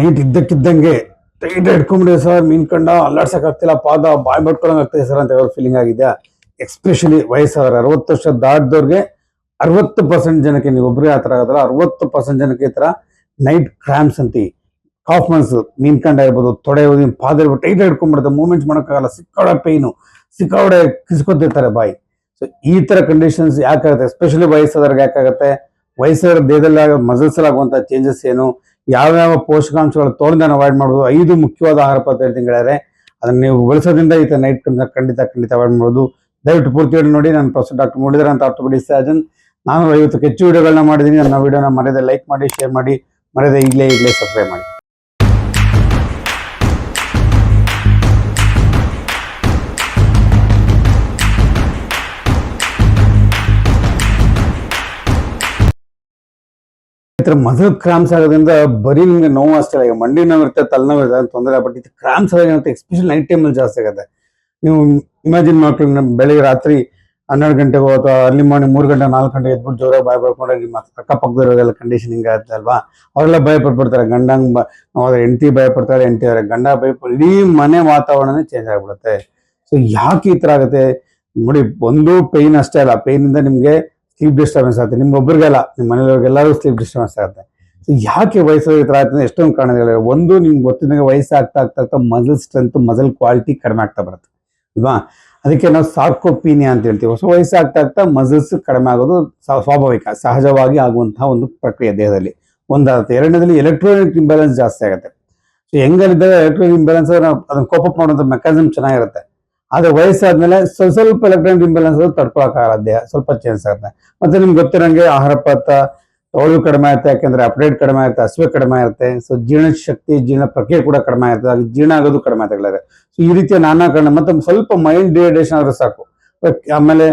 Neat ಇದ್ದಕ್ಕಿದ್ದಂಗೆ tight ಹಿಡ್ಕೊಂಬಿಡಿ sir ಮೀನ್ ಕಂಡ ಅಲ್ಲಾಡ್ಸಕ್ ಆಗ್ತಿಲ್ಲ ಪಾದ ಬಾಯ್ ಆಗ್ತಿದೆ ಸರ್ ಅಂತ ಹೇಳೋ ಫೀಲಿಂಗ್ ಆಗಿದೆ. ಎಕ್ಸ್ಪೆಷಲಿ ವಯಸ್ಸಾದ್ರೆ ಅರವತ್ತು ವರ್ಷ ದಾಟಿದವ್ರಿಗೆ ಅರವತ್ತು ಪರ್ಸೆಂಟ್ ಜನಕ್ಕೆ ನೀವು ಒಬ್ಬರೇ ಆ ಥರ ಆಗೋದಲ್ಲ ಅರವತ್ತು ಪರ್ಸೆಂಟ್ ಜನಕ್ಕೆ ಈ ಥರ ನೈಟ್ ಕ್ರ್ಯಾಮ್ಸ್ ಅಂತಿ. ಕಾಫ್ ಮನ್ಸ್ ಮೀನ್ ಕಂಡ ಇರ್ಬೋದು, ತೊಡೆ ಓದಿನ ಪಾದ ಇರ್ಬೋದು ಟೈಟ್ ಹಿಡ್ಕೊಂಡ್ಬಿಡುತ್ತೆ ಮೂವ್ಮೆಂಟ್ಸ್ ಮಾಡೋಕ್ಕಾಗಲ್ಲ. ಸಿಕ್ಕಾಡ ಪೈನು ಸಿಕ್ಕಾಡೆ ಕಿಸ್ಕೊತಿರ್ತಾರೆ ಬಾಯಿ. ಸೊ ಈ ತರ ಕಂಡೀಷನ್ಸ್ ಯಾಕಾಗುತ್ತೆ? ಎಸ್ಪೆಷಲಿ ವಯಸ್ಸಾದವ್ರಿಗೆ ಯಾಕಾಗುತ್ತೆ? ವಯಸ್ಸಾದ ದೇಹದಲ್ಲಿ ಆಗೋ ಮಸಲ್ಸಲ್ಲಿ ಆಗುವಂಥ ಚೇಂಜಸ್ ಏನು? ಯಾವ್ಯಾವ ಪೋಷಕಾಂಶಗಳು ತೋಳದನ್ನ ಅವಾಯ್ಡ್ ಮಾಡ್ಬೋದು, ಐದು ಮುಖ್ಯವಾದ ಆಹಾರ ಪದ್ಧತಿ ಹೇಳಿದ್ರೆ ಅದನ್ನ ನೀವು ಬಳಸೋದ್ರಿಂದ ಈತ ನೈಟ್ ಖಂಡಿತ ಖಂಡಿತ ಅವಾಯ್ಡ್ ಮಾಡ್ಬೋದು. ದಯವಿಟ್ಟು ಪೂರ್ತಿ ಹೇಳಿ ನೋಡಿ, ನಾನು ಪ್ರೊಫೆಸರ್ ಡಾಕ್ಟರ್ ಮುಡಿದ್ರ ಅಂತ ಆರ್ಥೋಪೆಡಿಕ್ ಸರ್ಜನ್ ನಾನು ಐವತ್ತು ಹೆಚ್ಚು ವಿಡಿಯೋಗಳನ್ನ ಮಾಡಿದ್ದೀನಿ. ನನ್ನ ವಿಡಿಯೋನ ಮರೆಯದೆ ಲೈಕ್ ಮಾಡಿ ಶೇರ್ ಮಾಡಿ, ಮರೆಯದೆ ಈಗಲೇ ಈಗಲೇ ಸಬ್ಸ್ಕ್ರೈಬ್ ಮಾಡಿ. ಈ ಮಸಲ್ ಕ್ರಾಮ್ಸ್ ಆಗೋದ್ರಿಂದ ಬರೀ ನಿಮ್ಗೆ ನೋವು ಅಷ್ಟೇ. ಈಗ ಮಂಡಿ ನೋವು ಇರುತ್ತೆ ತಲೆನೋವು ಇರುತ್ತೆ ತೊಂದರೆ ಬಟ್ ಇದು ಕ್ರಾಮ್ಸ್ ಆಗುತ್ತೆ ಎಕ್ಸ್ಪೆಷಲ್ ನೈಟ್ ಟೈಮಲ್ಲಿ ಜಾಸ್ತಿ ಆಗುತ್ತೆ. ನೀವು ಇಮ್ಯಾಜಿನ್ ಮಾಡ್ಕೊಂಡು ನಮ್ಮ ಬೆಳಿಗ್ಗೆ ರಾತ್ರಿ ಹನ್ನೆರಡು ಗಂಟೆಗೆ ಅಥವಾ ಅರ್ಲಿ ಮಾರ್ನಿಂಗ್ ಮೂರು ಗಂಟೆ, ನಾಲ್ಕು ಗಂಟೆ ಎದ್ಬಿಟ್ಟು ಜೋರಾಗಿ ಭಯ ಪಡ್ಕೊಂಡ್ರೆ ನಿಮ್ಮ ಕಂಡೀಷನ್ ಹಿಂಗಾಗುತ್ತೆ ಅಲ್ವಾ? ಅವರೆಲ್ಲ ಭಯ ಪಡ್ಬಿಡ್ತಾರೆ ಗಂಡಂಗೆ ಅವ್ರ ಹೆಂಡತಿ ಭಯ ಪಡ್ತಾರೆ, ಹೆಂಡತಿ ಅವರ ಗಂಡ ಭಯ ಇಡೀ ಮನೆ ವಾತಾವರಣನೇ ಚೇಂಜ್ ಆಗಿಬಿಡುತ್ತೆ. ಸೊ ಯಾಕೆ ಈ ಥರ ಆಗುತ್ತೆ? ನೋಡಿ, ಒಂದು ಪೇಯ್ನ್ ಅಷ್ಟೇ ಅಲ್ಲ. ಪೇಯ್ನಿಂದ ನಿಮಗೆ ಸ್ಲೀಪ್ ಡಿಸ್ಟರ್ಬೆನ್ಸ್ ಆಗುತ್ತೆ. ನಿಮ್ಮೊಬ್ಬರಿಗೆಲ್ಲ ನಿಮ್ಮ ಮನೆಯವ್ರಿಗೆಲ್ಲರೂ ಸ್ಲೀಪ್ ಡಿಸ್ಟರ್ಬೆನ್ಸ್ ಆಗುತ್ತೆ. ಸೊ ಯಾಕೆ ವಯಸ್ಸು ಈ ಥರ ಆಗ್ತದೆ ಎಷ್ಟೊಂದು ಕಾರಣಗಳಿವೆ ಒಂದು ನಿಮ್ಗೆ ಗೊತ್ತಿದ್ದಂಗೆ ವಯಸ್ಸು ಆಗ್ತಾ ಆಗ್ತಾ ಮಸಲ್ ಸ್ಟ್ರೆಂತ್ ಮಸಲ್ ಕ್ವಾಲಿಟಿ ಕಡಿಮೆ ಆಗ್ತಾ ಬರುತ್ತೆ. ಅಲ್ವಾ? ಅದಕ್ಕೆ ನಾವು ಸಾರ್ಕೋಪೀನಿಯಾ ಅಂತ ಹೇಳ್ತೀವಿ. ಹೊಸ ವಯಸ್ಸು ಆಗ್ತಾ ಆಗ್ತಾ ಮಸಲ್ಸ್ ಕಡಿಮೆ ಆಗೋದು ಸ್ವಾಭಾವಿಕ, ಸಹಜವಾಗಿ ಆಗುವಂತಹ ಒಂದು ಪ್ರಕ್ರಿಯೆ ದೇಹದಲ್ಲಿ. ಒಂದಾಗುತ್ತೆ. ಎರಡನೇದಲ್ಲಿ ಎಲೆಕ್ಟ್ರಾನಿಕ್ ಇಂಬ್ಯಾಲೆನ್ಸ್ ಜಾಸ್ತಿ ಆಗುತ್ತೆ. ಸೊ ಹೆಂಗಲ್ಲಿದ್ದಾಗ ಎಲೆಕ್ಟ್ರಾನಿಕ್ ಇಂಬ್ಯಾಲೆನ್ಸ್ ಅದನ್ನ ಕೋಪಪ್ ಮಾಡುವಂಥ ಮೆಕಾನಿಸಮ್ ಚೆನ್ನಾಗಿರುತ್ತೆ. ಆದ್ರೆ ವಯಸ್ಸಾದ್ಮೇಲೆ ಸ್ವಲ್ಪ ಸ್ವಲ್ಪ ಎಲೆಕ್ಟ್ರಾನಿಕ್ ಇಂಬ್ಯಾಲೆನ್ಸ್ ತಡ್ಕೊಳಕ್ಕಾಗಲ್ಲ ದೇಹ, ಸ್ವಲ್ಪ ಚೇಂಜ್ ಆಗುತ್ತೆ. ಮತ್ತೆ ನಿಮ್ಗೆ ಗೊತ್ತಿರಂಗೆ ಆಹಾರ ಪದಾರ್ಥ ತೋಳು ಕಡಿಮೆ ಆಯ್ತೆ ಯಾಕೆಂದ್ರೆ ಅಪ್ಡೇಟ್ ಕಡಿಮೆ ಆಗುತ್ತೆ, ಹಸಿವೆ ಕಡಿಮೆ ಇರುತ್ತೆ ಸೊ ಜೀರ್ಣ ಶಕ್ತಿ, ಜೀರ್ಣ ಪ್ರಕ್ರಿಯೆ ಕೂಡ ಕಡಿಮೆ ಆಗುತ್ತೆ, ಹಾಗೆ ಜೀರ್ಣ ಆಗೋದು ಕಡಿಮೆ ಆಗುತ್ತೆ ಸೊ ಈ ರೀತಿಯ ನಾನಾ ಕಾರಣ, ಮತ್ತೆ ಸ್ವಲ್ಪ ಮೈಂಡ್ ಡಿಹೈಡ್ರೇಷನ್ ಆದ್ರೂ ಸಾಕು. ಆಮೇಲೆ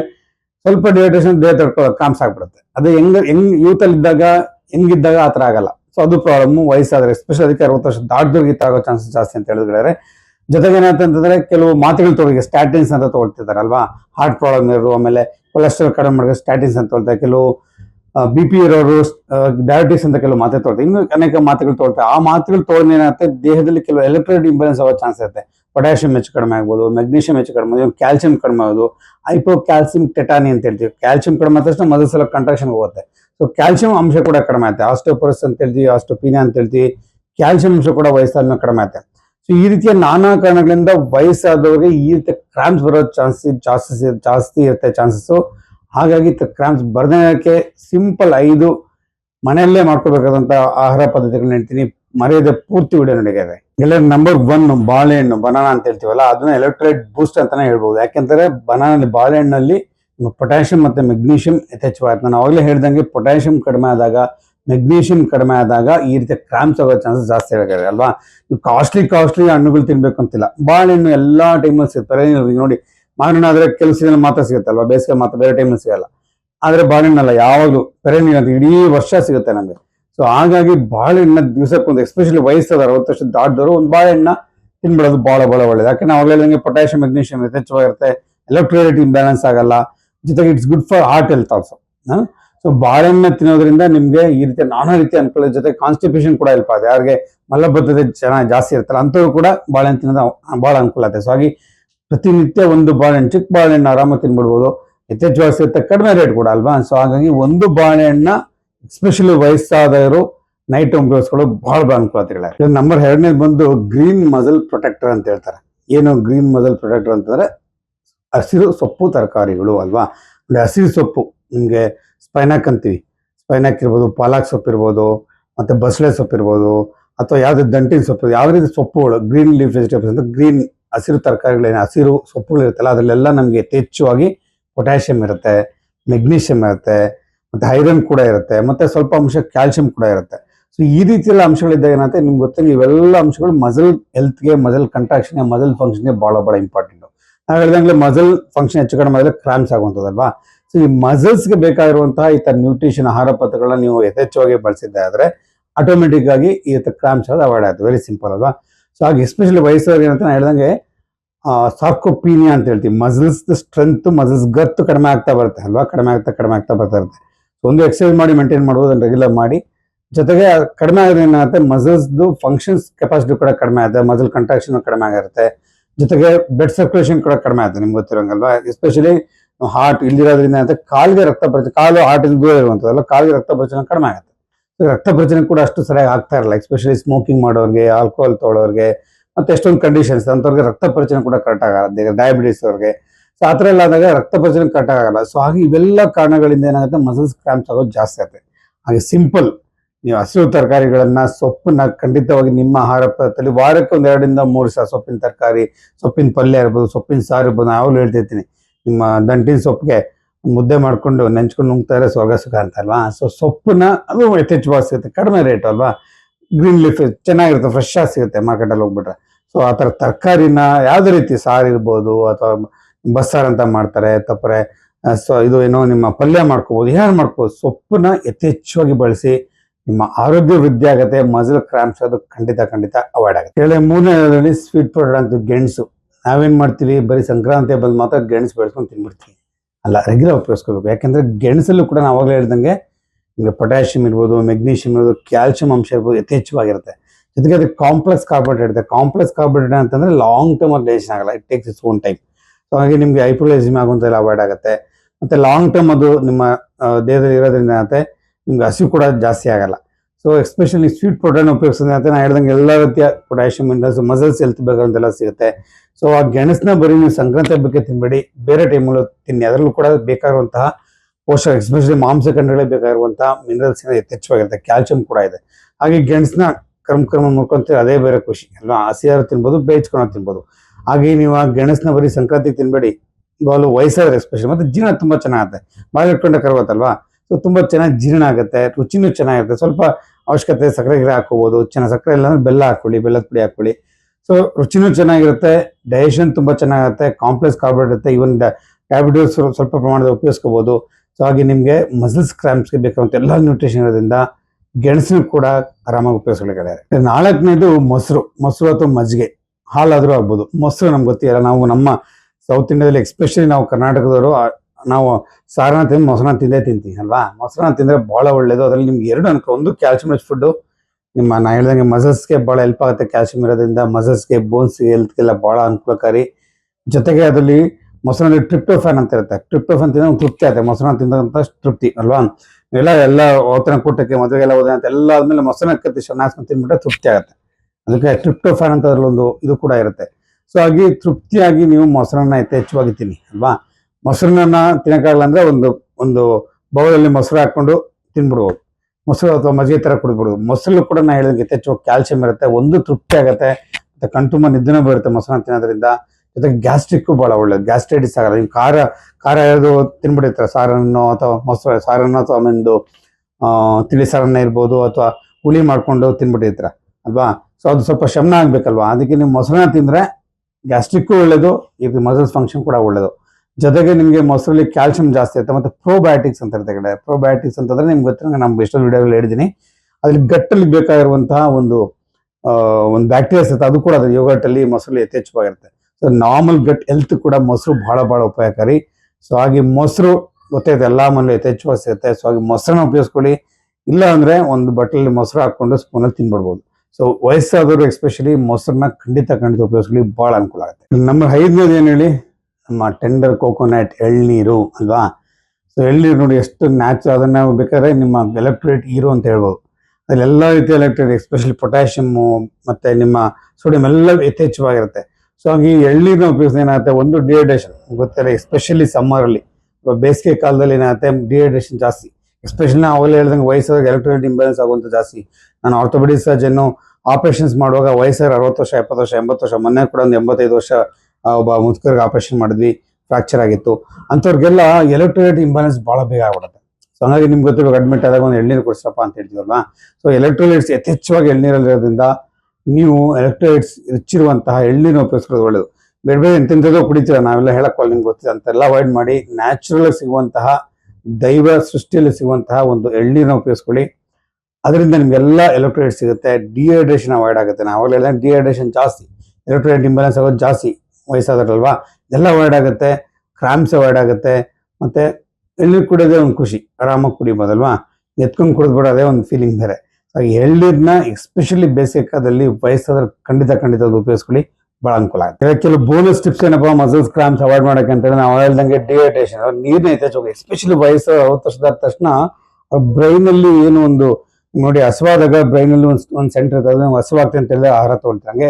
ಸ್ವಲ್ಪ ಡಿಹೈಡ್ರೇಷನ್ ದೇಹ ತಡ್ಕೊಳ್ಳೋಕೆ ಕಾಮ್ಸ್ ಆಗ್ಬಿಡುತ್ತೆ. ಅದು ಹೆಂಗ್ ಹೆಂಗ್ ಯೂತ್ ಅಲ್ಲಿ ಇದ್ದಾಗ, ಹೆಂಗಿದ್ದಾಗ ಆ ಥರ ಆಗಲ್ಲ. ಸೊ ಅದು ಪ್ರಾಬ್ಲಮ್ ವಯಸ್ಸಾದ್ರೆ ಎಸ್ಪೆಷಲಿ ಅದಕ್ಕೆ ಅರವತ್ತು ವರ್ಷ ದಾಟಿದವ್ರಿಗೆ ಚಾನ್ಸಸ್ ಜಾಸ್ತಿ ಅಂತ ಹೇಳಿದ್ರೆ ಜೊತೆಗೆ ಏನಂತಂದ್ರೆ ಕೆಲವು ಮಾತ್ರೆಗಳು ತೊಗೊಳ್ಳಿ ಸ್ಟ್ಯಾಟಿನ್ಸ್ ಅಂತ ತಗೊಳ್ತಿದ್ದಾರೆ ಅಲ್ವಾ ಹಾರ್ಟ್ ಪ್ರಾಬ್ಲಮ್ ಇರೋರು, ಆಮೇಲೆ ಕೊಲೆಸ್ಟ್ರಾಲ್ ಕಡಿಮೆ ಮಾಡೋಕೆ ಸ್ಟ್ಯಾಟಿನ್ಸ್ ಅಂತ ತೊಗೊಳ್ತಾರೆ. ಕೆಲವು ಬಿ ಪಿ ಇರೋರು ಡಯಾಬಿಟಿಸ್ ಅಂತ ಕೆಲವು ಮಾತ್ರೆ ತೊಗೊಳ್ತಾರೆ. ಇನ್ನು ಅನೇಕ ಮಾತ್ರೆಗಳು ತೊಗೊಳ್ತಾರೆ. ಆ ಮಾತ್ರೆಗಳು ತೊಗೊಂಡು ಏನಾಗುತ್ತೆ, ದೇಹದಲ್ಲಿ ಕೆಲವು ಎಲೆಕ್ಟ್ರಾನಿಕ್ ಇಂಬ್ಯಾಲೆನ್ಸ್ ಆಗೋ ಚಾನ್ಸ್ ಇರುತ್ತೆ. ಪೊಟ್ಯಾಷಿಯಂ ಹೆಚ್ಚು ಕಡಿಮೆ ಆಗ್ಬೋದು ಮೆಗ್ನೀಷಿಯಂ ಹೆಚ್ಚು ಕಡಿಮೆ ಆಗ್ಬೋದು ಕ್ಯಾಲ್ಸಿಯಂ ಕಡಿಮೆ ಆಗೋದು. ಹೈಪೋ ಕ್ಯಾಲ್ಸಿಯಂ ಟೆಟಾನಿ ಅಂತ ಹೇಳ್ತೀವಿ. ಕ್ಯಾಲ್ಸಿಯಂ ಕಡಿಮೆ ಆದ ತಕ್ಷಣ ಸಲ ಎಲ್ಲ ಕಂಟ್ರಾಕ್ಷನ್ ಹೋಗುತ್ತೆ. ಸೊ ಕ್ಯಾಲ್ಸಿಯಂ ಅಂಶ ಕೂಡ ಕಡಿಮೆ ಆಗುತ್ತೆ. ಆಸ್ಟೋಪೊರಸ್ ಅಂತ ಹೇಳ್ತೀವಿ ಆಸ್ಟೋಪಿನಿಯಾ ಅಂತ ಹೇಳ್ತೀವಿ. ಕ್ಯಾಲ್ಸಿಯಂ ಅಂಶ ಕೂಡ ವಯಸ್ಸಾದ್ಮೇಲೆ ಕಡಿಮೆ ಆಗುತ್ತೆ. ಸೊ ಈ ರೀತಿಯ ನಾನಾ ಕಾರಣಗಳಿಂದ ವಯಸ್ಸಾದವರಿಗೆ ಈ ರೀತಿಯ ಕ್ರಾಂಪ್ಸ್ ಬರೋ ಚಾನ್ಸಸ್ ಚಾನ್ಸಸ್ ಜಾಸ್ತಿ ಇರುತ್ತೆ ಚಾನ್ಸಸ್ ಹಾಗಾಗಿ ಕ್ರಾಂಪ್ಸ್ ಬರ್ದಕ್ಕೆ ಸಿಂಪಲ್ ಐದು ಮನೆಯಲ್ಲೇ ಮಾಡ್ಕೋಬೇಕಾದಂಥ ಆಹಾರ ಪದ್ಧತಿಗಳನ್ನ ಹೇಳ್ತೀನಿ. ಮರ್ಯಾದೆ ಪೂರ್ತಿ ವಿಡಿಯೋ ನಡೆಯಿದೆ ಎಲ್ಲರ ನಂಬರ್ ಒನ್ ಬಾಳೆಹಣ್ಣು ಬನಾನಾ ಅಂತ ಹೇಳ್ತೀವಲ್ಲ, ಅದನ್ನ ಎಲೆಕ್ಟ್ರೈಟ್ ಬೂಸ್ಟ್ ಅಂತಾನೆ ಹೇಳ್ಬೋದು. ಯಾಕೆಂದರೆ ಬನಾನಲ್ಲಿ ಬಾಳೆಹಣ್ಣಲ್ಲಿ ಪೊಟ್ಯಾಷಿಯಂ ಮತ್ತೆ ಮೆಗ್ನೀಷಿಯಂ ಯಥೇಚ್ಛವಾಗಿ. ನಾನು ಅವಾಗಲೇ ಹೇಳ್ದಂಗೆ ಪೊಟ್ಯಾಷಿಯಂ ಕಡಿಮೆ ಆದಾಗ ಮೆಗ್ನೀಷಿಯಂ ಕಡಿಮೆ ಆದಾಗ ಈ ರೀತಿ ಕ್ರಾಮ್ಸ್ ಆಗೋ ಚಾನ್ಸಸ್ ಜಾಸ್ತಿ ಆಗಿದೆ ಅಲ್ವಾ? ನೀವು ಕಾಸ್ಟ್ಲಿ ಕಾಸ್ಟ್ಲಿ ಹಣ್ಣುಗಳು ತಿನ್ಬೇಕು ಅಂತಿಲ್ಲ. ಬಾಳೆಹಣ್ಣು ಎಲ್ಲ ಟೈಮಲ್ಲಿ ಸಿಗ್ತಾರೆ ಈಗ ನೋಡಿ, ಮಾವಿನ ಆದರೆ ಕೆಲವು ಮಾತ್ರ ಸಿಗುತ್ತಲ್ವಾ ಬೇಸಿಗೆ ಮಾತ್ರ ಬೇರೆ ಟೈಮಲ್ಲಿ ಸಿಗಲ್ಲ. ಆದರೆ ಬಾಳೆಹಣ್ಣಲ್ಲ ಯಾವಾಗಲೂ ಪೆರೇನಿಯಲ್ ಅಂತ ಇಡೀ ವರ್ಷ ಸಿಗುತ್ತೆ ನಮಗೆ. ಸೊ ಹಾಗಾಗಿ ಬಾಳೆಹಣ್ಣ ದಿವಸಕ್ಕೊಂದು ಎಸ್ಪೆಷಲಿ ವಯಸ್ಸಾದ ಅರವತ್ತು ವರ್ಷ ದಾಟಿದವರು ಒಂದು ಬಾಳೆಹಣ್ಣ ತಿನ್ಬಿಡೋದು ಭಾಳ ಬಹಳ ಒಳ್ಳೇದು. ಯಾಕೆ ನಾವು ಹೇಳ್ದಂಗೆ ಪೊಟ್ಯಾಷಿಯಂ ಮೆಗ್ನೀಷಿಯಂ ಯಥೇಚ್ಛವಾಗಿರುತ್ತೆ ಎಲೆಕ್ಟ್ರೋಲೈಟ್ ಇಂಬ್ಯಾಲೆನ್ಸ್ ಆಗಲ್ಲ. ಜೊತೆಗೆ it's good for heart health also so ಬಾಳೆಹಣ್ಣು ತಿನ್ನೋದ್ರಿಂದ ನಿಮ್ಗೆ ಈ ರೀತಿ ನಾನಾ ರೀತಿ ಅನುಕೂಲ ಜೊತೆ ಕಾನ್ಸ್ಟಿಪೇಷನ್ ಕೂಡ ಹೆಲ್ಪ್ ಆಗುತ್ತೆ. ಯಾರಿಗೆ ಮಲಬದ್ಧತೆ ಚೆನ್ನಾಗಿ ಜಾಸ್ತಿ ಇರ್ತಾರೆ ಅಂಥವ್ರು ಕೂಡ ಬಾಳೆಹಣ್ಣು ತಿನ್ನೋದು ಬಹಳ ಅನುಕೂಲ ಆಗುತ್ತೆ ಸೊ ಹಾಗೆ ಪ್ರತಿನಿತ್ಯ ಒಂದು ಬಾಳೆಹಣ್ಣು, ಚಿಕ್ಕ ಬಾಳೆಹಣ್ಣು ಆರಾಮಾಗಿ ತಿನ್ಬಿಡ್ಬೋದು. ಯಥೇಚ್ಛವಾಗಿ ಸಿಗುತ್ತೆ ಕಡಿಮೆ ರೇಟ್ ಕೂಡ ಅಲ್ವಾ? ಸೊ ಹಾಗಾಗಿ ಒಂದು ಬಾಳೆಹಣ್ಣ ಎಸ್ಪೆಷಲಿ ವಯಸ್ಸಾದವರು ನೈಟ್ ಉಪಯೋಗಿಸ್ಕೊಳ್ಳೋ ಬಹಳ ಬಹಳ ಇದು ನಂಬರ್ ಎರಡನೇ ಬಂದು ಗ್ರೀನ್ ಮಸಲ್ ಪ್ರೊಟೆಕ್ಟರ್ ಅಂತ ಹೇಳ್ತಾರೆ. ಏನು ಗ್ರೀನ್ ಮಸಲ್ ಪ್ರೊಟೆಕ್ಟರ್ ಅಂತಂದ್ರೆ ಹಸಿರು ಸೊಪ್ಪು ತರಕಾರಿಗಳು ಅಲ್ವಾ? ಹಸಿರು ಸೊಪ್ಪು ನಿಮಗೆ ಸ್ಪೈನಾಕ್ ಅಂತೀವಿ. ಸ್ಪೈನಾಕ್ ಇರ್ಬೋದು ಪಾಲಕ್ ಸೊಪ್ಪು ಇರ್ಬೋದು, ಮತ್ತು ಬಸಳೆ ಸೊಪ್ಪು ಇರ್ಬೋದು, ಅಥವಾ ಯಾವುದೇ ದಂಟಿನ ಸೊಪ್ಪು ಯಾವ ರೀತಿ ಸೊಪ್ಪುಗಳು ಗ್ರೀನ್ ಲೀಫ್ ವೆಜಿಟೇಬಲ್ಸ್ ಅಂದರೆ ಗ್ರೀನ್ ಹಸಿರು ತರಕಾರಿಗಳೇನು ಹಸಿರು ಸೊಪ್ಪುಗಳು ಇರುತ್ತಲ್ಲ, ಅದರಲ್ಲೆಲ್ಲ ನಮಗೆ ಯಥೇಚ್ಛವಾಗಿ ಪೊಟ್ಯಾಷಿಯಂ ಇರುತ್ತೆ ಮೆಗ್ನೀಷಿಯಂ ಇರುತ್ತೆ, ಮತ್ತು ಐರನ್ ಕೂಡ ಇರುತ್ತೆ, ಮತ್ತು ಸ್ವಲ್ಪ ಅಂಶ ಕ್ಯಾಲ್ಸಿಯಂ ಕೂಡ ಇರುತ್ತೆ. ಸೊ ಈ ರೀತಿಯೆಲ್ಲ ಅಂಶಗಳಿದ್ದಾಗ ಏನಂತೆ ನಿಮ್ಗೆ ಗೊತ್ತಿಲ್ಲ ಇವೆಲ್ಲ ಅಂಶಗಳು ಮಸಲ್ ಹೆಲ್ತ್ಗೆ ಮಸಲ್ ಕಂಟ್ರಾಕ್ಷನ್ಗೆ ಮಸಲ್ ಫಂಕ್ಷನ್ಗೆ ಭಾಳ ಭಾಳ ಇಂಪಾರ್ಟೆಂಟು ನಾವು ಹೇಳ್ದಂಗೆ ಮಸಲ್ ಫಂಕ್ಷನ್ ಹೆಚ್ಚು ಕಡಿಮೆ ಮಾಡಿದ್ರೆ ಕ್ರಾಮ್ಸ್ ಆಗುವಂಥದ್ದಲ್ವಾ? ಸೊ ಈ ಮಸಲ್ಸ್ಗೆ ಬೇಕಾಗಿರುವಂತಹ ಈ ಥರ ನ್ಯೂಟ್ರಿಷನ್ ಆಹಾರ ಪದಾರ್ಥಗಳನ್ನ ನೀವು ಯಥೇಚ್ಛವಾಗಿ ಬಳಸಿದ್ದೆ ಆದರೆ ಆಟೋಮೆಟಿಕ್ ಆಗಿ ಈ ಕ್ರಾಮ್ಸ್ ಅದು ಅವಾಯ್ಡ್ ಆಯ್ತು ವೆರಿ ಸಿಂಪಲ್ ಅಲ್ವಾ? ಸೊ ಹಾಗೆ ಎಸ್ಪೆಷಲಿ ವಯಸ್ಸವ್ರಿಗೆ ಏನಂತ ನಾನು ಹೇಳ್ದಂಗೆ ಸಾರ್ಕೋಪೀನಿಯಾ ಅಂತ ಹೇಳ್ತೀವಿ. ಮಸಲ್ಸ್ ಸ್ಟ್ರೆಂತ್ ಮಸಲ್ಸ್ ಗತ್ತು ಕಡಿಮೆ ಆಗ್ತಾ ಬರುತ್ತೆ ಅಲ್ವಾ? ಕಡಿಮೆ ಆಗ್ತಾ ಕಡಿಮೆ ಆಗ್ತಾ ಬರ್ತಾ ಇರುತ್ತೆ. ಒಂದು ಎಕ್ಸಸೈಸ್ ಮಾಡಿ ಮೇಂಟೈನ್ ಮಾಡ್ಬೋದು ಅದನ್ನು ರೆಗ್ಯುಲರ್ ಮಾಡಿ. ಜೊತೆಗೆ ಕಡಿಮೆ ಆಗೋದು ಏನಾಗುತ್ತೆ? ಮಸಲ್ಸ್ದು ಫಂಕ್ಷನ್ಸ್ ಕೆಪಾಸಿಟಿ ಕೂಡ ಕಡಿಮೆ ಆಗುತ್ತೆ. ಮಸಲ್ ಕಂಟ್ರಾಕ್ಷನ್ ಕಡಿಮೆ ಆಗಿರುತ್ತೆ. ಜೊತೆಗೆ ಬ್ಲಡ್ ಸರ್ಕ್ಯುಲೇಷನ್ ಕೂಡ ಕಡಿಮೆ ಆಗುತ್ತೆ. ನಿಮ್ಗೆ ಗೊತ್ತಿರೋಂಗಲ್ವಾ ಎಸ್ಪೆಷಲಿ ಹಾರ್ಟ್ ಇಲ್ದಿರೋದ್ರಿಂದ ಅಂತ ಕಾಲಿಗೆ ರಕ್ತ ಪರಿಚಯ, ಕಾಲು ಹಾರ್ಟ್ ದೂರ ಇರುವಂಥದ್ದಲ್ಲ ಕಾಲಿಗೆ ರಕ್ತ ಪರಿಚಲನೆ ಕಡಿಮೆ ಆಗುತ್ತೆ. ರಕ್ತ ಪ್ರಚನೆ ಕೂಡ ಅಷ್ಟು ಸರಿಯಾಗಿ ಆಗ್ತಾ ಇರಲ್ಲ. ಎಸ್ಪೆಷಲಿ ಸ್ಮೋಕಿಂಗ್ ಮಾಡೋರಿಗೆ ಆಲ್ಕೋಹಾಲ್ ತೊಗೊಳೋರಿಗೆ ಮತ್ತೆ ಎಷ್ಟೊಂದು ಕಂಡೀಷನ್ಸ್ ಅಂಥವ್ರಿಗೆ ರಕ್ತ ಪ್ರಚನೆ ಕೂಡ ಕರೆಕ್ಟ್ ಆಗಲ್ಲ. ಡಯಾಬಿಟಿಸ್ ಅವ್ರಿಗೆ. ಸೊ ಆ ಥರ ಎಲ್ಲ ಆದಾಗ ರಕ್ತ ಪ್ರಚನೆ ಕರೆಕ್ಟ್ ಆಗಲ್ಲ. ಸೊ ಹಾಗೆ ಇವೆಲ್ಲ ಕಾರಣಗಳಿಂದ ಏನಾಗುತ್ತೆ? ಮಸಲ್ಸ್ ಕ್ರಾಂಪ್ಸ್ ಆಗೋದು ಜಾಸ್ತಿ ಆಗುತ್ತೆ. ಹಾಗೆ ಸಿಂಪಲ್ ನೀವು ಹಸಿರು ತರಕಾರಿಗಳನ್ನ, ಸೊಪ್ಪನ್ನ ಖಂಡಿತವಾಗಿ ನಿಮ್ಮ ಆಹಾರ ಪದಾರ್ಥದಲ್ಲಿ ವಾರಕ್ಕೆ ಒಂದ್ ಎರಡರಿಂದ ಮೂರು ಸಹ ಸೊಪ್ಪಿನ ತರಕಾರಿ, ಸೊಪ್ಪಿನ ಪಲ್ಯ ಇರ್ಬೋದು, ಸೊಪ್ಪಿನ ಸಾರು ಇರ್ಬೋದು, ನಾನು ಹೇಳ್ತಿರ್ತೀನಿ. ನಿಮ್ಮ ದಂಟಿನ ಸೊಪ್ಪಿಗೆ ಮುದ್ದೆ ಮಾಡಿಕೊಂಡು ನೆಂಚ್ಕೊಂಡು ನುಂಗ್ತಾರೆ ಸ್ವರ್ಗ ಸುಖ ಅಂತ ಅಲ್ವಾ? ಸೊ ಸೊಪ್ಪನ್ನ ಅದು ಯಥೇಚ್ಛವಾಗಿ ಸಿಗುತ್ತೆ. ಕಡಿಮೆ ರೇಟ್ ಅಲ್ವಾ? ಗ್ರೀನ್ ಲೀಫ್ ಚೆನ್ನಾಗಿರುತ್ತೆ ಫ್ರೆಶ್ ಆಗಿ ಸಿಗುತ್ತೆ ಮಾರ್ಕೆಟಲ್ಲಿ ಹೋಗ್ಬಿಟ್ರೆ. ಸೊ ಆ ಥರ ತರಕಾರಿನ ಯಾವುದೇ ರೀತಿ ಸಾರು ಇರ್ಬೋದು ಅಥವಾ ಬಸ್ಸಾರು ಅಂತ ಮಾಡ್ತಾರೆ, ತಪ್ಪರೆ ಸೊ ಇದು ಏನೋ ನಿಮ್ಮ ಪಲ್ಯ ಮಾಡ್ಕೋಬೋದು ಏನು ಮಾಡ್ಕೋಬೋದು, ಸೊಪ್ಪನ್ನ ಯಥೇಚ್ಛವಾಗಿ ಬಳಸಿ ನಿಮ್ಮ ಆರೋಗ್ಯ ವೃದ್ಧಿ ಆಗುತ್ತೆ ಮಜಲ್ ಕ್ರಾಂಪ್ಸ್ ಅದು ಖಂಡಿತ ಖಂಡಿತ ಅವಾಯ್ಡ್ ಆಗುತ್ತೆ. ಹೇಳಿ ಮೂರನೇ ಸ್ವೀಟ್ ಪೌಡರ್ ಅಂತ ಗೆಣಸು. ನಾವೇನ್ ಮಾಡ್ತೀವಿ? ಬರೀ ಸಂಕ್ರಾಂತಿ ಬಂದು ಮಾತ್ರ ಗೆಣಸು ಬೆಳೆಸ್ಕೊಂಡು ತಿನ್ಬಿಡ್ತೀವಿ. ಅಲ್ಲ ರೆಗ್ಯುಲರ್ ಉಪಯೋಗಿಸ್ಕೋಬೇಕು. ಯಾಕಂದ್ರೆ ಗೆಣಸಲ್ಲೂ ಕೂಡ ನಾವು ಆಗಲೇ ಹೇಳ್ದಂಗೆ ನಿಮಗೆ ಪೊಟ್ಯಾಷಿಯಂ ಇರ್ಬೋದು ಮೆಗ್ನೀಷಿಯಂ ಇರ್ಬೋದು ಕ್ಯಾಲ್ಸಿಯಂ ಅಂಶ ಇರ್ಬೋದು ಯಥೇಚ್ಛವಾಗಿರುತ್ತೆ. ಜೊತೆಗೆ ಅದಕ್ಕೆ ಕಾಂಪ್ಲೆಕ್ಸ್ ಕಾರ್ಬೋಹೈಡ್ರೇಟ್ ಇದೆ ಕಾಂಪ್ಲೆಕ್ಸ್ ಕಾರ್ಬೋಹೈಡ್ರೇಟ್ ಅಂತಂದ್ರೆ ಲಾಂಗ್ ಟರ್ಮ್ ಅಲ್ಲಿ ಡೈಜೆಷನ್ ಆಗಲ್ಲ. It takes its own time so ಹಾಗೆ ನಿಮಗೆ ಹೈಪೋಲೈಸಿಮ್ ಆಗುವಂತೆಲ್ಲ ಅವಾಯ್ಡ್ ಆಗುತ್ತೆ. ಮತ್ತೆ ಲಾಂಗ್ ಟರ್ಮ್ ಅದು ನಿಮ್ಮ ದೇಹದಲ್ಲಿ ಇರೋದ್ರಿಂದ ಏನಾಗುತ್ತೆ ನಿಮ್ಗೆ ಹಸಿವು ಕೂಡ ಜಾಸ್ತಿ ಆಗಲ್ಲ. ಸೊ ಎಸ್ಪೆಷಲಿ ಸ್ವೀಟ್ ಪ್ರೊಟೈನ್ ಉಪಯೋಗಿಸೋದ್ರಿಂದ ಅಂತ ನಾನು ಹೇಳ್ದಂಗೆ ಎಲ್ಲ ರೀತಿಯ ಪೊಟ್ಯಾಷಿಯಂ ಮಿನರಲ್ಸ್ ಮಸಲ್ಸ್ ಹೆಲ್ತ್ ಬೇಕಾದಂತೆಲ್ಲ ಸಿಗುತ್ತೆ. ಸೊ ಆ ಗೆಣಸನ್ನ ಬರೀ ನೀವು ಸಂಕ್ರಾಂತಿ ಹಬ್ಬಕ್ಕೆ ತಿನ್ಬೇಡಿ. ಬೇರೆ ಟೈಮಲ್ಲೂ ತಿನ್ನಿ. ಅದರಲ್ಲೂ ಕೂಡ ಬೇಕಾಗಿರುವಂತಹ ಪೋಷಕ ಎಸ್ಪೆಷಲಿ ಮಾಂಸಖಂಡಗಳೇ ಬೇಕಾಗಿರುವಂತಹ ಮಿನರಲ್ಸ್ ಯಥೇಚ್ಛವಾಗಿರುತ್ತೆ ಕ್ಯಾಲ್ಸಿಯಂ ಕೂಡ ಇದೆ. ಹಾಗೆ ಗೆಣಸನ್ನ ಕ್ರಮ ಕ್ರಮ ನೋಡ್ಕೊಂತೀವಿ ಅದೇ ಬೇರೆ ಖುಷಿ. ಅಲ್ವಾ ಹಸಿಯಾರು ತಿನ್ಬೋದು ಬೇಯಿಸ್ಕೊಂಡು ತಿನ್ಬೋದು. ಹಾಗೆ ನೀವು ಆ ಗೆಣಸನ್ನ ಬರೀ ಸಂಕ್ರಾಂತಿ ತಿನ್ಬೇಡಿ. ಇವಾಗ ವಯಸ್ಸಾದ್ರೆ ಎಸ್ಪೆಷಲಿ ಮತ್ತೆ ಜೀವನ ತುಂಬಾ ಚೆನ್ನಾಗುತ್ತೆ. ಬಾಯಿ ಇಟ್ಕೊಂಡೆ ಕರ್ಗೋತಲ್ವಾ ಸೊ ತುಂಬಾ ಚೆನ್ನಾಗಿ ಜೀರ್ಣ ಆಗುತ್ತೆ, ರುಚಿನೂ ಚೆನ್ನಾಗಿರುತ್ತೆ ಸ್ವಲ್ಪ ಅವಶ್ಯಕತೆ ಸಕ್ಕರೆ ಗಿರೆ ಹಾಕೋಬಹುದು ಚೆನ್ನಾಗಿ ಸಕ್ಕರೆ ಇಲ್ಲ ಅಂದ್ರೆ ಬೆಲ್ಲ ಹಾಕೊಳ್ಳಿ ಬೆಲ್ಲದ ಪುಡಿ ಹಾಕೊಳ್ಳಿ ಸೊ ರುಚಿನೂ ಚೆನ್ನಾಗಿರುತ್ತೆ ಡೈಜೆಷನ್ ತುಂಬಾ ಚೆನ್ನಾಗಿರುತ್ತೆ ಕಾಂಪ್ಲೆಕ್ಸ್ ಕಾರ್ಬೋಹೈಡ್ರೇಟ್ ಇರುತ್ತೆ ಇವನ್ ಡಯಾಬಿಟಿಸ್ ಸ್ವಲ್ಪ ಪ್ರಮಾಣದ ಉಪಯೋಗಿಸ್ಕೋಬಹುದು ಸೊ ಹಾಗೆ ನಿಮಗೆ ಮಸಲ್ಸ್ ಕ್ರಾಂಪ್ಸ್ಗೆ ಬೇಕಾದಂಥ ಎಲ್ಲ ನ್ಯೂಟ್ರಿಷನ್ ಇರೋದ್ರಿಂದ ಗೆಣಸಿನ ಕೂಡ ಆರಾಮಾಗಿ ಉಪಯೋಗಿಸ್ಕೊಳ್ಳಿ ನಾಲ್ಕನೇದು ಮೊಸರು ಮೊಸರು ಅಥವಾ ಮಜ್ಜಿಗೆ. ಹಾಲಾದ್ರೂ ಆಗ್ಬೋದು. ಮೊಸರು ನಮ್ಗೆ ಗೊತ್ತಿಲ್ಲ ನಾವು ನಮ್ಮ ಸೌತ್ ಇಂಡಿಯಾದಲ್ಲಿ ಎಸ್ಪೆಷಲಿ ನಾವು ಕರ್ನಾಟಕದವರು ನಾವು ಸಾರನ ತಿಂದು ಮೊಸರನ್ನ ತಿಂದೇ ತಿಂತೀವಿ, ಅಲ್ವಾ? ಮೊಸರನ್ನ ತಿಂದರೆ ಭಾಳ ಒಳ್ಳೇದು. ಅದರಲ್ಲಿ ನಿಮ್ಗೆ ಎರಡು ಅನ್ಕೋ ಒಂದು ಕ್ಯಾಲ್ಸಿಯಂ ರಿಚ್ ಫುಡ್ ನಿಮ್ಮ ನಾನು ಹೇಳ್ದಂಗೆ ಮಸಲ್ಸ್ಗೆ ಭಾಳ ಹೆಲ್ಪ್ ಆಗುತ್ತೆ ಕ್ಯಾಲ್ಸಿಯಂ ಇರೋದ್ರಿಂದ. ಮಸಲ್ಸ್ಗೆ ಬೋನ್ಸ್ಗೆ ಹೆಲ್ತ್ಗೆಲ್ಲ ಭಾಳ ಅನುಕೂಲಕಾರಿ. ಜೊತೆಗೆ ಅದರಲ್ಲಿ ಮೊಸರಲ್ಲಿ ಟ್ರಿಪ್ಟೋಫ್ಯಾನ್ ಅಂತ ಇರುತ್ತೆ. ಟ್ರಿಪ್ಟೋಫ್ಯಾನ್ ತಿಂದ ಒಂದು ತೃಪ್ತಿ ಆಗುತ್ತೆ. ಮೊಸರನ್ನ ತಿಂದಂಥ ತೃಪ್ತಿ, ಅಲ್ವಾ? ಎಲ್ಲ ಎಲ್ಲ ಓತನ ಕೂಟಕ್ಕೆ, ಮದುವೆಗೆಲ್ಲ ಹೋದ ಅಂತ ಎಲ್ಲ ಆದ್ಮೇಲೆ ಮೊಸರನ್ನ ಕತ್ತಿ ಹಾಸ್ಕೊಂಡು ತಿಂದ್ಬಿಟ್ರೆ ತೃಪ್ತಿ ಆಗುತ್ತೆ. ಅದಕ್ಕೆ ಟ್ರಿಪ್ಟೋಫ್ಯಾನ್ ಅಂತ ಅದ್ರಲ್ಲೊಂದು ಇದು ಕೂಡ ಇರುತ್ತೆ. ಸೊ ಹಾಗೆ ತೃಪ್ತಿಯಾಗಿ ನೀವು ಮೊಸರನ್ನ ಯಥೇಚ್ಛವಾಗಿ ತಿನ್ನಿ, ಅಲ್ವಾ? ಮೊಸರನ್ನ ತಿನ್ನಕ್ಕಾಗಲ್ಲ ಅಂದರೆ ಒಂದು ಒಂದು ಬೌಲಲ್ಲಿ ಮೊಸರು ಹಾಕೊಂಡು ತಿನ್ಬಿಡ್ಬೋದು. ಮೊಸರು ಅಥವಾ ಮಜ್ಜಿಗೆ ಥರ ಕುಡಿದ್ಬಿಡ್ಬೋದು. ಮೊಸರು ಕೂಡ ನಾ ಹೇಳಿದಂಗೆ ಹೆಚ್ಚು ಕ್ಯಾಲ್ಸಿಯಂ ಇರುತ್ತೆ, ಒಂದು ತೃಪ್ತಿ ಆಗುತ್ತೆ. ಮತ್ತೆ ಕಣ್ತುಂಬ ನಿದ್ದೆನೂ ಬರುತ್ತೆ ಮೊಸರನ್ನ ತಿನ್ನೋದ್ರಿಂದ. ಜೊತೆಗೆ ಗ್ಯಾಸ್ಟ್ರಿಕ್ಕು ಭಾಳ ಒಳ್ಳೇದು. ಗ್ಯಾಸ್ಟ್ರೈಟಿಸ್ ಆಗಲ್ಲ. ನೀವು ಖಾರ ಖಾರ ಯಾವುದು ತಿನ್ಬಿಟ್ಟಿರ್ತಾರೆ, ಸಾರನ್ನು ಅಥವಾ ಮೊಸರು, ಸಾರನ್ನು ಅಥವಾ ಒಂದು ತಿಳಿ ಸಾರನ್ನ ಇರ್ಬೋದು ಅಥವಾ ಹುಳಿ ಮಾಡ್ಕೊಂಡು ತಿನ್ಬಿಟ್ಟಿರ್ತಾರೆ, ಅಲ್ವಾ? ಸೊ ಅದು ಸ್ವಲ್ಪ ಶಮನ ಆಗ್ಬೇಕಲ್ವಾ? ಅದಕ್ಕೆ ನೀವು ಮೊಸರನ್ನ ತಿಂದ್ರೆ ಗ್ಯಾಸ್ಟ್ರಿಕ್ಕು ಒಳ್ಳೆಯದು ಇದು ಮಸಲ್ಸ್ ಫಂಕ್ಷನ್ ಕೂಡ ಒಳ್ಳೇದು. ಜೊತೆಗೆ ನಿಮಗೆ ಮೊಸರಲ್ಲಿ ಕ್ಯಾಲ್ಸಿಯಂ ಜಾಸ್ತಿ ಇರುತ್ತೆ ಮತ್ತೆ ಪ್ರೋಬಯೋಟಿಕ್ಸ್ ಅಂತ ಇರ್ತದೆ ಕಡೆ. ಪ್ರೋಬಯೋಟಿಕ್ಸ್ ಅಂತಂದ್ರೆ ನಿಮ್ಗೆ ಗೊತ್ತಿರೋ ನಮ್ಮ ಎಷ್ಟೊಂದು ವೀಡಿಯೋಗಳು ಹೇಳಿದ್ದೀನಿ. ಅದ್ರಲ್ಲಿ ಗಟ್ಟಲ್ಲಿ ಬೇಕಾಗಿರುವಂತಹ ಒಂದು ಒಂದು ಬ್ಯಾಕ್ಟೀರಿಯಾಸ್ ಇರುತ್ತೆ. ಅದು ಕೂಡ ಅದು ಯೋಗಟಲ್ಲಿ ಮೊಸರಲ್ಲಿ ಯಥೇಚ್ಛವಾಗಿರುತ್ತೆ. ಸೊ ನಾರ್ಮಲ್ ಗಟ್ ಹೆಲ್ತ್ ಕೂಡ ಮೊಸರು ಬಹಳ ಬಹಳ ಉಪಾಯಕಾರಿ ಸೊ ಹಾಗೆ ಮೊಸರು ಗೊತ್ತಾಯ್ತು ಎಲ್ಲ ಮನೇಲಿ ಯಥೇಚ್ಛವಾಗಿ ಸಿಗುತ್ತೆ. ಸೊ ಹಾಗೆ ಮೊಸರನ್ನ ಉಪಯೋಗಿಸ್ಕೊಳ್ಳಿ. ಇಲ್ಲ ಅಂದರೆ ಒಂದು ಬಟ್ಟಲಲ್ಲಿ ಮೊಸರು ಹಾಕ್ಕೊಂಡು ಸ್ಪೂನಲ್ಲಿ ತಿನ್ಬಿಡ್ಬೋದು. ಸೊ ವಯಸ್ಸಾದವರು ಎಸ್ಪೆಷಲಿ ಮೊಸರನ್ನ ಖಂಡಿತ ಖಂಡಿತ ಉಪಯೋಗಿಸ್ಕೊಳ್ಳಿ. ಬಹಳ ಅನುಕೂಲ ಆಗುತ್ತೆ. ನಮ್ಮ ಐದನೇದು ಏನು ಹೇಳಿ? ನಮ್ಮ ಟೆಂಡರ್ ಕೋಕೋನಟ್ ಎಳ್ನೀರು, ಅಲ್ವಾ? ಸೊ ಎಳ್ನೀರು ನೋಡಿ ಎಷ್ಟು ನ್ಯಾಚುರಲ್ ಅದನ್ನು ಬೇಕಾದ್ರೆ ನಿಮ್ಮ ಎಲೆಕ್ಟ್ರೇಟ್ ಹೀರೋ ಅಂತ ಹೇಳ್ಬೋದು. ಅದ್ರಲ್ಲಿ ಎಲ್ಲ ರೀತಿಯ ಎಲೆಕ್ಟ್ರೇಟ್ ಎಸ್ಪೆಷಲಿ ಪೊಟ್ಯಾಷಿಯಮ್ಮು ಮತ್ತು ನಿಮ್ಮ ಸೋಡಿಯಂ ಎಲ್ಲ ಯಥೇಚ್ಛವಾಗಿರುತ್ತೆ. ಸೊ ಹಾಗೆ ಈ ಎಳ್ನೀರಿನ ಉಪಯೋಗಿಸಿದ ಏನಾಗುತ್ತೆ? ಒಂದು ಡಿಹೈಡ್ರೇಷನ್ ಗೊತ್ತಿಲ್ಲ ಎಸ್ಪೆಷಲಿ ಸಮ್ಮರಲ್ಲಿ ಬೇಸಿಗೆ ಕಾಲದಲ್ಲಿ ಏನಾಗುತ್ತೆ? ಡಿಹೈಡ್ರೇಷನ್ ಜಾಸ್ತಿ. ಎಸ್ಪೆಷಲಿ ನಾವು ಅವಾಗಲೇ ಹೇಳ್ದಂಗೆ ವಯಸ್ಸಾದಾಗ ಎಲೆಕ್ಟ್ರೇಟ್ ಇಂಬ್ಯಾಲೆನ್ಸ್ ಆಗುವಂಥ ಜಾಸ್ತಿ. ನಾನು ಆರ್ಥೋಪೆಡಿಕ್ ಸರ್ಜನ್ನು ಆಪರೇಷನ್ಸ್ ಮಾಡುವಾಗ ವಯಸ್ಸಾರ ಅರವತ್ತು ವರ್ಷ, ಎಪ್ಪತ್ತು ವರ್ಷ, ಎಂಬತ್ತು ವರ್ಷ, ಮೊನ್ನೆ ಕೂಡ ಒಂದು ಎಂಬತ್ತೈದು ವರ್ಷ ಒಬ್ಬ ಮುದುಕರಿಗೆ ಆಪರೇಷನ್ ಮಾಡಿದ್ವಿ ಫ್ರಾಕ್ಚರ್ ಆಗಿತ್ತು. ಅಂಥವ್ರಿಗೆಲ್ಲ ಎಲೆಕ್ಟ್ರೋಲೈಟ್ ಇಂಬ್ಯಾಲೆನ್ಸ್ ಬಹಳ ಬೇಗ ಆಗ್ಬಿಡುತ್ತೆ. ಸೊ ಹಾಗಾಗಿ ನಿಮ್ಗೆ ಗೊತ್ತಿರೋ ಅಡ್ಮಿಟ್ ಆದಾಗ ಒಂದು ಎಳ್ನೀರು ಕೊಡ್ಸಪ್ಪ ಅಂತ ಹೇಳ್ತೀವಲ್ವಾ ಸೊ ಎಲೆಕ್ಟ್ರೋಲೈಟ್ಸ್ ಯಥೇಚ್ಛವಾಗಿ ಎಳ್ನೀರಲ್ಲಿರೋದ್ರಿಂದ ನೀವು ಎಲೆಕ್ಟ್ರೋಲೈಟ್ಸ್ ಹೆಚ್ಚಿರುವಂತಹ ಎಳ್ನೀರು ಉಪಯೋಗಿಸೋದು ಒಳ್ಳೆಯದು ಬೇರೆ ಬೇರೆ ಎಂತೆಂಥದೋ ಕುಡಿತೀರ, ನಾವೆಲ್ಲ ಹೇಳಕ್ಕೋಲ್ಲ ನಿಮ್ಗೆ ಗೊತ್ತಿದೆ ಅಂತೆಲ್ಲ ಅವಾಯ್ಡ್ ಮಾಡಿ ನ್ಯಾಚುರಲ್ ಸಿಗುವಂತಹ ದೈವ ಸೃಷ್ಟಿಯಲ್ಲಿ ಸಿಗುವಂತಹ ಒಂದು ಎಳ್ನೀರನ್ನ ಉಪಯೋಗಿಸ್ಕೊಳ್ಳಿ. ಅದರಿಂದ ನಿಮಗೆಲ್ಲ ಎಲೆಕ್ಟ್ರೋಲೈಟ್ ಸಿಗುತ್ತೆ. ಡಿಹೈಡ್ರೇಷನ್ ಅವಾಯ್ಡ್ ಆಗುತ್ತೆ. ನಾವು ಹೇಳಿದ್ರೆ ಡಿಹೈಡ್ರೇಷನ್ ಜಾಸ್ತಿ. ಎಲೆಕ್ಟ್ರೋಲೈಟ್ ಇಂಬ್ಯಾಲೆನ್ಸ್ ಆಗೋದು ಜಾಸ್ತಿ. ವಯಸ್ಸಾದ್ರಲ್ವಾ ಎಲ್ಲ ಅವಾಯ್ಡ್ ಆಗುತ್ತೆ. ಕ್ರಾಮ್ಸ್ ಅವಾಯ್ಡ್ ಆಗುತ್ತೆ. ಮತ್ತೆ ಎಳ್ನೀರು ಕುಡಿಯೋದೇ ಒಂದು ಖುಷಿ. ಆರಾಮಾಗಿ ಕುಡಿಬೋದಲ್ವಾ? ಎತ್ಕೊಂಡು ಕುಡಿದ್ಬಿಡೋದೇ ಒಂದು ಫೀಲಿಂಗ್ ಬೇರೆ. ಎಳ್ನೀರ್ನ ಎಸ್ಪೆಷಲಿ ಬೇಸಿಗೆಕಾಲದಲ್ಲಿ ವಯಸ್ಸಾದ್ರೆ ಖಂಡಿತ ಖಂಡಿತ ಅದು ಉಪಯೋಗಿಸ್ಕೊಳ್ಳಿ. ಭಾಳ ಅನುಕೂಲ ಆಗುತ್ತೆ. ಕೆಲವು ಬೋನಸ್ ಟಿಪ್ಸ್ ಏನಪ್ಪ? ಮಸಲ್ಸ್ ಕ್ರಾಮ್ಸ್ ಅವಾಯ್ಡ್ ಮಾಡೋಕೆ ಅಂತ ಹೇಳಿ ನಾವು ಹೇಳ್ದಂಗೆ ಡಿಹೈಡ್ರೇಷನ್ ಅವ್ರು ನೀರನ್ನ ಹೆಚ್ಚು ಎಸ್ಪೆಷಲಿ ವಯಸ್ಸು ಅರವತ್ತು ತಕ್ಷಣ ಅವ್ರ ಬ್ರೈನಲ್ಲಿ ಏನು ಒಂದು, ನೋಡಿ ಹಸುವಾದಾಗ ಬ್ರೈನಲ್ಲಿ ಒಂದು ಒಂದು ಸೆಂಟರ್ ಇರ್ತದೆ. ನಾವು ಅಂತ ಆಹಾರ ತೊಗೊಳ್ತಾರೆ. ಹಂಗೆ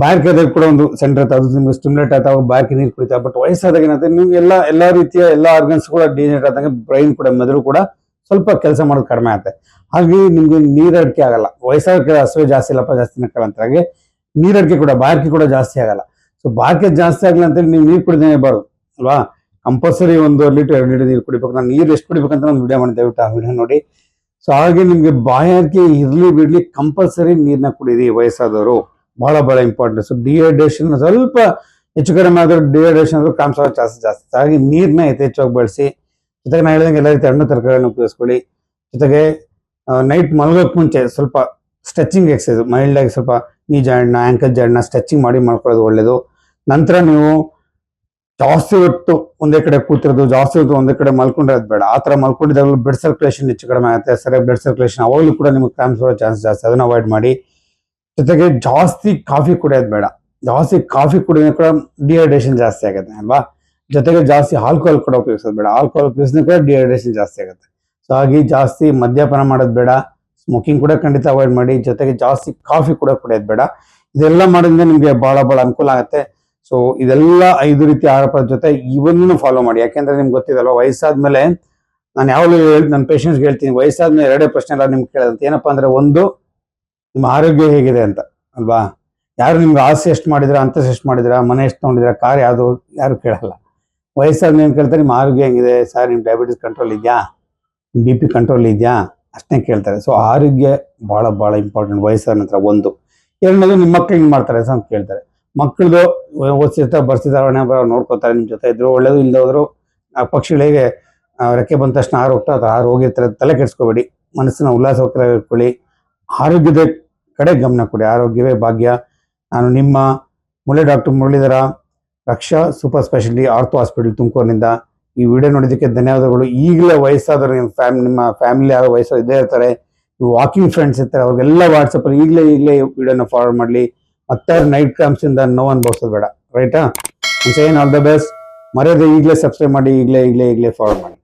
ಬಾಯಾರಿಕೆದಾಗ ಕೂಡ ಒಂದು ಸೆಂಟರ್ ಇರ್ತದೆ ಅದು ನಿಮ್ಗೆ ಸ್ಟಿಮ್ಯುಲೇಟ್ ಆಗ್ತಾವ ಬಾಯಾರಿಕೆ ನೀರು ಕುಡಿತಾವೆ ಬಟ್ ವಯಸ್ಸಾದಾಗ ಏನಾಗುತ್ತೆ ನಿಮ್ಗೆ ಎಲ್ಲ ಎಲ್ಲ ರೀತಿಯ ಎಲ್ಲ ಆರ್ಗನ್ಸ್ ಕೂಡ ಡಿಜೆನೇಟ್ ಆದಂಗೆ ಬ್ರೈನ್ ಕೂಡ, ಮೆದುಳು ಕೂಡ ಸ್ವಲ್ಪ ಕೆಲಸ ಮಾಡೋದು ಕಡಿಮೆ ಆಗುತ್ತೆ. ಹಾಗೆ ನಿಮ್ಗೆ ನೀರಡಿಕೆ ಆಗಲ್ಲ. ವಯಸ್ಸಾದ ಹಸುವೆ ಜಾಸ್ತಿ ಇಲ್ಲಪ್ಪ ಜಾಸ್ತಿ ನಕ್ಕಲ್ಲ ಅಂತ ಹಾಗೆ ನೀರಡಿಕೆ ಕೂಡ ಬಾಯಾರಿಕೆ ಕೂಡ ಜಾಸ್ತಿ ಆಗಲ್ಲ. ಸೊ ಬಾಯಾರಿಕೆ ಜಾಸ್ತಿ ಆಗಲ್ಲ ಅಂತೇಳಿ ನೀವು ನೀರು ಕುಡಿದೇ ಬಾರ್ದು ಅಲ್ವಾ? ಕಂಪಲ್ಸರಿ ಒಂದು ಲೀಟರ್ ಎರಡು ಲೀಟರ್ ನೀರು ಕುಡಿಬೇಕು. ನಾನು ನೀರು ಎಷ್ಟು ಕುಡಿಬೇಕಂತ ಒಂದು ವಿಡಿಯೋ ಮಾಡಿ ದಯವಿಟ್ಟು ಆ ವಿಡಿಯೋ ನೋಡಿ. ಸೊ ಹಾಗೆ ನಿಮಗೆ ಬಾಯಾರಿಕೆ ಇರಲಿ ಬಿಡಲಿ ಕಂಪಲ್ಸರಿ ನೀರನ್ನ ಕುಡೀರಿ ವಯಸ್ಸಾದವರು. ಬಹಳ ಬಹಳ ಇಂಪಾರ್ಟೆಂಟ್ ಸೊ ಡಿಹೈಡ್ರೇಷನ್ ಸ್ವಲ್ಪ ಹೆಚ್ಚು ಕಡಿಮೆ ಆದರೂ ಡಿಹೈಡ್ರೇಷನ್ ಆದರೂ ಕಾಮ್ಸ್ ಆಗೋದು ಜಾಸ್ತಿ. ಹಾಗಾಗಿ ನೀರನ್ನ ಯಥೇಚ್ಛವಾಗಿ ಬಳಸಿ. ಜೊತೆಗೆ ನಾನು ಹೇಳಿದಂಗೆ ಎಲ್ಲ ರೀತಿ ಹಣ್ಣು ತರಕಾರಿಗಳನ್ನು ಉಪಯೋಗಿಸ್ಕೊಳ್ಳಿ. ಜೊತೆಗೆ ನೈಟ್ ಮಲಗೋಕ್ ಮುಂಚೆ ಸ್ವಲ್ಪ ಸ್ಟ್ರೆಚಿಂಗ್ ಎಕ್ಸಸೈಸ್ ಮೈಲ್ಡ್ ಆಗಿ ಸ್ವಲ್ಪ ನೀ ಜಾಡ್ನ ಆಂಕಲ್ ಜಾಡ್ನ ಸ್ಟ್ರೆಚಿಂಗ್ ಮಾಡಿ ಮಾಡ್ಕೊಳ್ಳೋದು ಒಳ್ಳೇದು. ನಂತರ ನೀವು ಜಾಸ್ತಿ ಹೊತ್ತು ಒಂದೇ ಕಡೆ ಕೂತಿರೋದು, ಜಾಸ್ತಿ ಹೊತ್ತು ಒಂದೇ ಕಡೆ ಮಲ್ಕೊಂಡಿರೋದು ಬೇಡ. ಆ ಥರ ಮಲ್ಕೊಂಡಿದ್ದಾಗಲೂ ಬ್ಲಡ್ ಸರ್ಕ್ಯುಲೇಷನ್ ಹೆಚ್ಚು ಕಡಿಮೆ ಆಗುತ್ತೆ. ಸರಿಯಾಗಿ ಬ್ಲಡ್ ಸರ್ಕ್ಯುಲೇಷನ್ ಅವಾಗಲೂ ಕೂಡ ನಿಮಗೆ ಕ್ರಾಮ್ಸ್ ಬರೋ ಚಾನ್ಸ್ ಜಾಸ್ತಿ. ಅದನ್ನು ಅವಾಯ್ಡ್ ಮಾಡಿ. ಜೊತೆಗೆ ಜಾಸ್ತಿ ಕಾಫಿ ಕುಡಿಯೋದು ಬೇಡ. ಜಾಸ್ತಿ ಕಾಫಿ ಕುಡಿದ್ರೆ ಕೂಡ ಡಿಹೈಡ್ರೇಷನ್ ಜಾಸ್ತಿ ಆಗುತ್ತೆ, ಅಲ್ವಾ? ಜೊತೆಗೆ ಜಾಸ್ತಿ ಆಲ್ಕೋಹಾಲ್ ಕೂಡ ಉಪಯೋಗಿಸೋದು ಬೇಡ. ಆಲ್ಕೋಹಾಲ್ ಉಪಯೋಗಿಸಿದ್ರೆ ಕೂಡ ಡಿಹೈಡ್ರೇಷನ್ ಜಾಸ್ತಿ ಆಗುತ್ತೆ. ಸೊ ಹಾಗೆ ಜಾಸ್ತಿ ಮದ್ಯಪಾನ ಮಾಡೋದು ಬೇಡ. ಸ್ಮೋಕಿಂಗ್ ಕೂಡ ಖಂಡಿತ ಅವಾಯ್ಡ್ ಮಾಡಿ. ಜೊತೆಗೆ ಜಾಸ್ತಿ ಕಾಫಿ ಕೂಡ ಕುಡಿಯೋದು ಬೇಡ. ಇದೆಲ್ಲ ಮಾಡೋದ್ರಿಂದ ನಿಮಗೆ ಬಹಳ ಬಹಳ ಅನುಕೂಲ ಆಗುತ್ತೆ. ಸೊ ಇದೆಲ್ಲ ಐದು ರೀತಿ ಆಹಾರ ಪದ್ಧತಿ ಜೊತೆ ಇವನ್ನೂ ಫಾಲೋ ಮಾಡಿ. ಯಾಕೆಂದ್ರೆ ನಿಮ್ಗೆ ಗೊತ್ತಿದಲ್ವ ವಯಸ್ಸಾದ್ಮೇಲೆ ನಾನು ಯಾವಾಗಲೂ ನನ್ನ ಪೇಷಂಟ್ಸ್ಗೆ ಹೇಳ್ತೀನಿ, ವಯಸ್ಸಾದ್ಮೇಲೆ ಎರಡೇ ಪ್ರಶ್ನೆ ಎಲ್ಲ ನಿಮ್ಗೆ ಕೇಳೋದಂತ. ಏನಪ್ಪಾ ಅಂದ್ರೆ ಒಂದು ನಿಮ್ಮ ಆರೋಗ್ಯ ಹೇಗಿದೆ ಅಂತ, ಅಲ್ವಾ? ಯಾರು ನಿಮ್ಗೆ ಆಸೆ ಎಷ್ಟು ಮಾಡಿದ್ರ ಅಂತಸ್ ಎಷ್ಟು ಮಾಡಿದ್ರ, ಮನೆ ಎಷ್ಟು ತೊಗೊಂಡಿದ್ದೀರಾ ಕಾರ್ ಯಾವುದು ಯಾರು ಕೇಳಲ್ಲ. ವಯಸ್ಸಾದ್ರೆ ಏನು ಕೇಳ್ತಾರೆ, ನಿಮ್ಮ ಆರೋಗ್ಯ ಹೆಂಗಿದೆ, ಸರ್ ನಿಮ್ಮ ಡಯಾಬಿಟಿಸ್ ಕಂಟ್ರೋಲ್ ಇದೆಯಾ ಬಿ ಪಿ ಕಂಟ್ರೋಲ್ ಇದೆಯಾ ಅಷ್ಟೇ ಕೇಳ್ತಾರೆ. ಸೊ ಆರೋಗ್ಯ ಭಾಳ ಭಾಳ ಇಂಪಾರ್ಟೆಂಟ್ ವಯಸ್ಸಾದ ನಂತರ ಒಂದು. ಎರಡನೇದು ನಿಮ್ಮ ಮಕ್ಕಳು ಹಿಂಗೆ ಮಾಡ್ತಾರೆ ಅಂತ ಕೇಳ್ತಾರೆ. ಮಕ್ಕಳದು ಓದಿಸಿರ್ತಾರೆ, ಬರ್ಸಿರ್ತಾರೆ, ಹಣೆ ಬರೋ ನೋಡ್ಕೋತಾರೆ ನಿಮ್ಮ ಜೊತೆ ಇದ್ರು ಒಳ್ಳೇದು ಇಲ್ಲದೆ ಹೋದ್ರು ಆ ಪಕ್ಷಿಗಳಿಗೆ ರೆಕ್ಕೆ ಬಂದ ತಕ್ಷಣ ಹಾರು ಹೋಗ್ತಾ ಹಾರು ಹೋಗಿರ್ತಾರೆ, ತಲೆ ಕೆಡಿಸ್ಕೋಬೇಡಿ ಮನಸ್ಸನ್ನ ಉಲ್ಲಾಸವಾಗಿ ಇಟ್ಕೊಳ್ಳಿ, ಆರೋಗ್ಯದ ಕಡೆ ಗಮನ ಕೊಡಿ. ಆರೋಗ್ಯವೇ ಭಾಗ್ಯ. ನಾನು ನಿಮ್ಮ Mule doctor Muralidhara, Raksha super speciality ortho hospital ತುಮಕೂರಿನಿಂದ ಈ ವಿಡಿಯೋ ನೋಡಿದ್ದಕ್ಕೆ ಧನ್ಯವಾದಗಳು. ಈಗಲೇ ವಯಸ್ಸಾದವರು ನಿಮ್ಮ ಫ್ಯಾಮ್, ನಿಮ್ಮ ಫ್ಯಾಮಿಲಿ ಯಾರೋ ವಯಸ್ಸು ಇದ್ದೇ ಇರ್ತಾರೆ ವಾಕಿಂಗ್ ಫ್ರೆಂಡ್ಸ್ ಇರ್ತಾರೆ, ಅವ್ರಿಗೆಲ್ಲ ವಾಟ್ಸಪ್ಪಲ್ಲಿ ಈಗಲೇ ಈಗಲೇ ವಿಡಿಯೋನ ಫಾರ್ವರ್ಡ್ ಮಾಡಲಿ. ಮತ್ತೆ ನೈಟ್ ಕ್ರಾಮ್ಸಿಂದ ನೋವು ಅನುಭವಿಸೋದು ಬೇಡ. ರೈಟಾ ಏನ್ ಆಲ್ ದ ಬೆಸ್ಟ್ ಮರ್ಯಾದೆ ಈಗಲೇ ಸಬ್ಸ್ಕ್ರೈಬ್ ಮಾಡಿ, ಈಗಲೇ ಈಗಲೇ ಈಗಲೇ ಫಾರ್ವರ್ಡ್ ಮಾಡಿ.